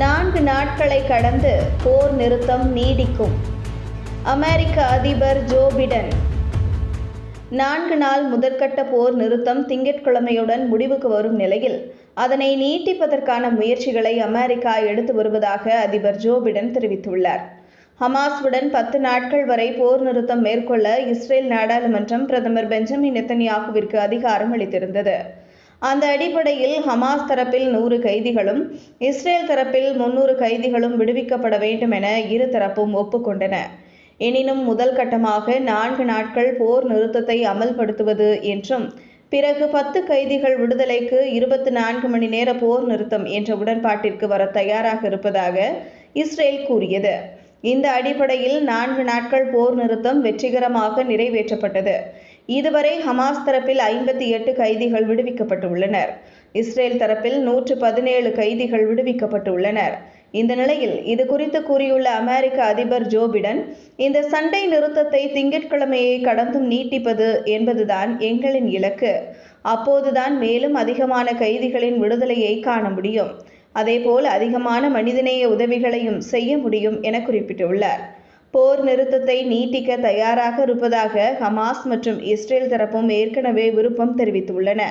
நான்கு நாட்களை கடந்து போர் நிறுத்தம் நீடிக்கும். அமெரிக்க அதிபர் ஜோ பிடன். நான்கு நாள் முதற்கட்ட போர் நிறுத்தம் திங்கட்கிழமையுடன் முடிவுக்கு வரும் நிலையில் அதனை நீட்டிப்பதற்கான முயற்சிகளை அமெரிக்கா எடுத்து வருவதாக அதிபர் ஜோ பிடன் தெரிவித்துள்ளார். ஹமாஸுடன் பத்து நாட்கள் வரை போர் நிறுத்தம் மேற்கொள்ள இஸ்ரேல் நாடாளுமன்றம் பிரதமர் பெஞ்சமின் நெத்தன்யாகுவிற்கு அதிகாரம் அளித்திருந்தது. அந்த அடிப்படையில் ஹமாஸ் தரப்பில் நூறு கைதிகளும் இஸ்ரேல் தரப்பில் முன்னூறு கைதிகளும் விடுவிக்கப்பட வேண்டும் என இரு தரப்பும் ஒப்புக்கொண்டன. எனினும் முதல் கட்டமாக நான்கு நாட்கள் போர் நிறுத்தத்தை அமல்படுத்துவது என்றும் பிறகு பத்து கைதிகள் விடுதலைக்கு இருபத்தி நான்கு மணி நேர போர் நிறுத்தம் என்ற உடன்பாட்டிற்கு வர தயாராக இருப்பதாக இஸ்ரேல் கூறியது. இந்த அடிப்படையில் நான்கு நாட்கள் போர் நிறுத்தம் வெற்றிகரமாக நிறைவேற்றப்பட்டது. இதுவரை ஹமாஸ் தரப்பில் ஐம்பத்தி எட்டு கைதிகள் விடுவிக்கப்பட்டுள்ளனர். இஸ்ரேல் தரப்பில் நூற்று பதினேழு கைதிகள் விடுவிக்கப்பட்டுள்ளனர். இந்த நிலையில் இது குறித்து கூறியுள்ள அமெரிக்க அதிபர் ஜோ பிடன் இந்த சண்டை நிறுத்தத்தை திங்கட்கிழமையை கடந்தும் நீட்டிப்பது என்பதுதான் எங்களின் இலக்கு. அப்போதுதான் மேலும் அதிகமான கைதிகளின் விடுதலையை காண முடியும். அதேபோல் அதிகமான மனிதநேய உதவிகளையும் செய்ய முடியும் என குறிப்பிட்டுள்ளார். போர் நிறுத்தத்தை நீட்டிக்க தயாராக இருப்பதாக ஹமாஸ் மற்றும் இஸ்ரேல் தரப்பும் ஏற்கனவே விருப்பம் தெரிவித்துள்ளன.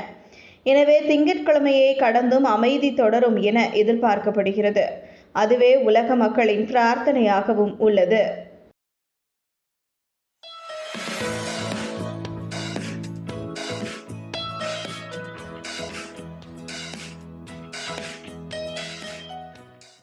எனவே திங்கட்கிழமையை கடந்தும் அமைதி தொடரும் என எதிர்பார்க்கப்படுகிறது. அதுவே உலக மக்களின் பிரார்த்தனையாகவும் உள்ளது.